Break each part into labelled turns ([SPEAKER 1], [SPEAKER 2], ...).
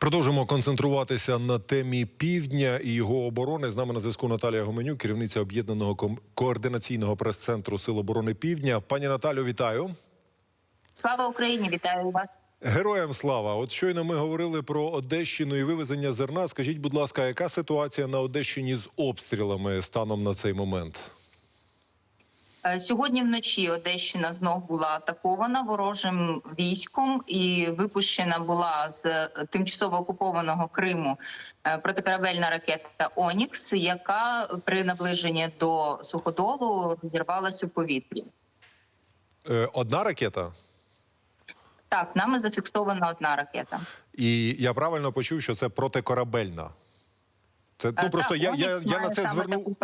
[SPEAKER 1] Продовжимо концентруватися на темі півдня і його оборони. З нами на зв'язку Наталія Гоменюк, керівниця об'єднаного координаційного прес-центру Сил оборони Півдня. Пані Наталю, вітаю.
[SPEAKER 2] Слава Україні! Вітаю вас.
[SPEAKER 1] Героям слава! От щойно ми говорили про Одещину і вивезення зерна. Скажіть, будь ласка, яка ситуація на Одещині з обстрілами станом на цей момент?
[SPEAKER 2] Е, Сьогодні вночі Одещина знов була атакована ворожим військом і випущена була з е, тимчасово окупованого Криму е, протикорабельна ракета Онікс, яка при наближенні до суходолу розірвалась у повітрі.
[SPEAKER 1] Одна ракета?
[SPEAKER 2] Так, нами зафіксована одна ракета.
[SPEAKER 1] І я правильно почув, що це протикорабельна. Це
[SPEAKER 2] Е,
[SPEAKER 1] ну просто
[SPEAKER 2] так,
[SPEAKER 1] я, я, я на це звернув.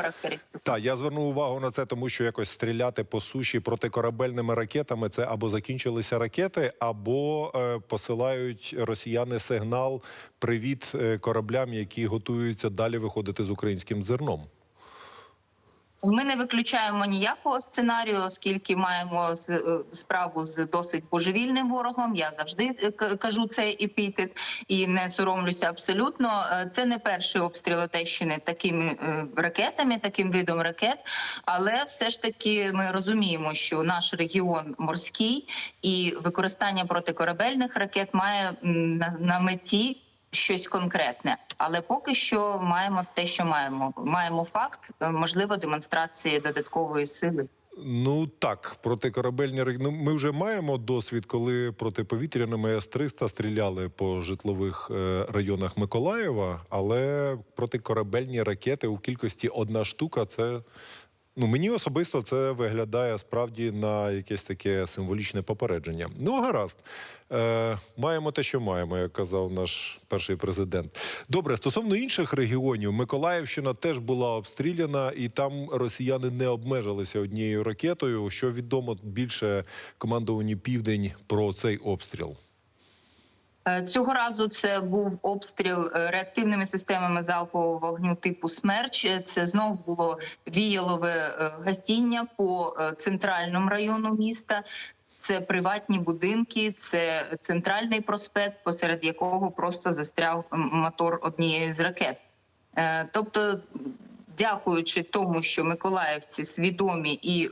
[SPEAKER 1] та я звернув увагу на це, тому що якось стріляти по суші протикорабельними ракетами це або закінчилися ракети, або е, посилають росіяни сигнал привіт е, кораблям, які готуються далі виходити з українським зерном.
[SPEAKER 2] Ми не виключаємо ніякого сценарію, оскільки маємо е, справу з досить божевільним ворогом. Я завжди е, кажу цей епітет і не соромлюся абсолютно. Е, Це не перший обстріл Одещини такими ракетами, таким видом ракет. Але все ж таки ми розуміємо, що наш регіон морський і використання протикорабельних ракет має на меті щось конкретне, але поки що маємо те, що маємо. Маємо факт, е, можливо, демонстрації додаткової сили.
[SPEAKER 1] Ну так, протикорабельні ну, ми вже маємо досвід, коли протиповітряними С-300 стріляли по житлових е, районах Миколаєва, але протикорабельні ракети у кількості одна штука це. Ну, мені особисто це виглядає справді на якесь таке символічне попередження. Ну, гаразд. Е, маємо те, що маємо, як казав наш перший президент. Добре, стосовно інших регіонів, Миколаївщина теж була обстріляна, і там росіяни не обмежилися однією ракетою. Що відомо більше командуванні Південь про цей обстріл?
[SPEAKER 2] Е, Цього разу це був обстріл е, реактивними системами залпового вогню типу «Смерч». Е, Це знов було віялове гастіння по центральному району міста. Це приватні будинки, це центральний проспект, посеред якого просто застряв мотор однієї з ракет. Тобто, дякуючи тому, що миколаївці свідомі і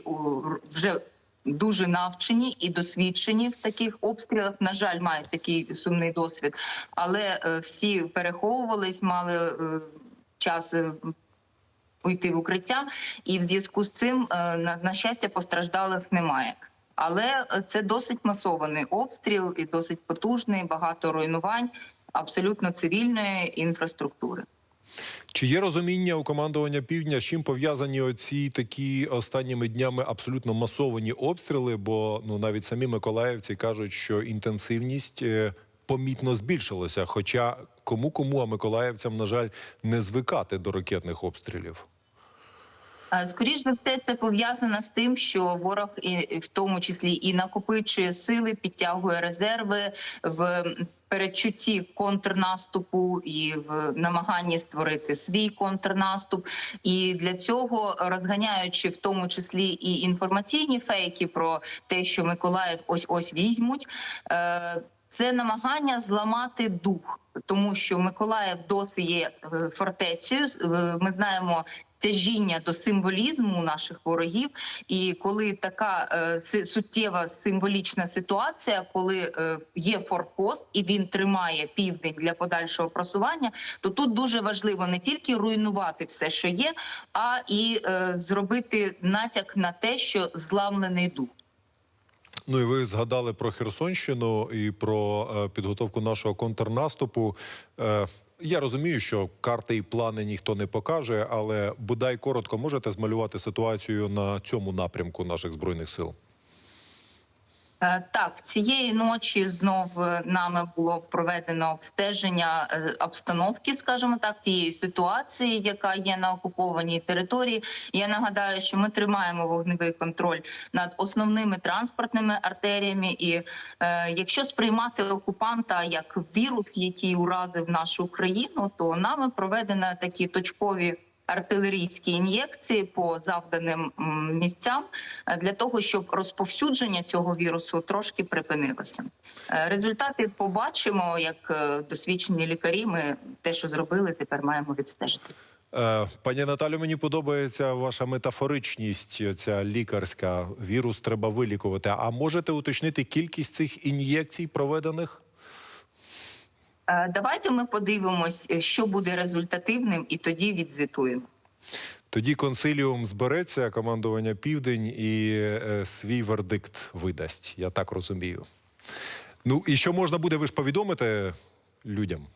[SPEAKER 2] вже дуже навчені і досвідчені в таких обстрілах. На жаль, мають такий сумний досвід, але е, всі переховувались, мали е, час. е, Уйти в укриття, і в зв'язку з цим, на, на щастя, постраждалих немає. Але це досить масований обстріл і досить потужний, багато руйнувань абсолютно цивільної інфраструктури.
[SPEAKER 1] Чи є розуміння у командування Півдня, з чим пов'язані оці такі останніми днями абсолютно масовані обстріли? Бо ну навіть самі миколаївці кажуть, що інтенсивність е, помітно збільшилася. Хоча кому кому, а миколаївцям, на жаль, не звикати до ракетних обстрілів.
[SPEAKER 2] Е, Скоріш за все, це пов'язано з тим, що ворог і в тому числі і накопичує сили, підтягує резерви в передчутті контрнаступу і в намаганні створити свій контрнаступ. І для цього розганяючи в тому числі і інформаційні фейки про те, що Миколаїв ось ось візьмуть. е, Це намагання зламати дух, тому що Миколаїв досі є е, фортецею. Ми знаємо тяжіння до символізму наших ворогів. І коли така е, суттєва символічна ситуація, коли е, є форпост і він тримає південь для подальшого просування, то тут дуже важливо не тільки руйнувати все, що є, а і е, зробити натяк на те, що зламлений дух.
[SPEAKER 1] Ну і ви згадали про Херсонщину і про е, підготовку нашого контрнаступу. Я розумію, що карти і плани ніхто не покаже, але бодай коротко можете змалювати ситуацію на цьому напрямку наших збройних сил.
[SPEAKER 2] Е, Так, цієї ночі знов е, нами було проведено обстеження е, обстановки, скажімо так, тієї ситуації, яка є на окупованій території. Я нагадаю, що ми тримаємо вогневий контроль над основними транспортними артеріями. І е, якщо сприймати окупанта як вірус, який уразив нашу країну, то нами проведено такі точкові артилерійські ін'єкції по завданим місцям е, для того, щоб розповсюдження цього вірусу трошки припинилося. Е, Результати побачимо, як е, досвідчені лікарі. Ми те, що зробили, тепер маємо відстежити.
[SPEAKER 1] Пані Наталю, мені подобається ваша метафоричність, ця лікарська. Вірус треба вилікувати. А можете уточнити кількість цих ін'єкцій проведених?
[SPEAKER 2] Е, Давайте ми подивимось, е, що буде результативним, і тоді відзвітуємо.
[SPEAKER 1] Тоді консиліум збереться, командування Південь і е, свій вердикт видасть. Я так розумію. Ну і що можна буде, ви ж повідомите людям?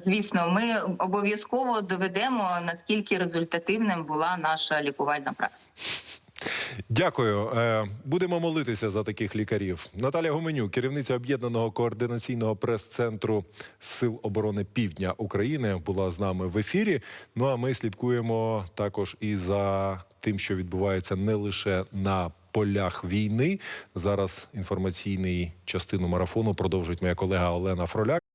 [SPEAKER 2] Звісно, ми обов'язково доведемо наскільки результативним була наша лікувальна практика.
[SPEAKER 1] Дякую. Е, Будемо молитися за таких лікарів. Наталя Гуменюк, керівниця об'єднаного координаційного прес-центру Сил оборони Півдня України, була з нами в ефірі. Ну а ми слідкуємо також і за тим, що відбувається не лише на полях війни. Зараз інформаційний частину марафону продовжить моя колега Олена Фроляк.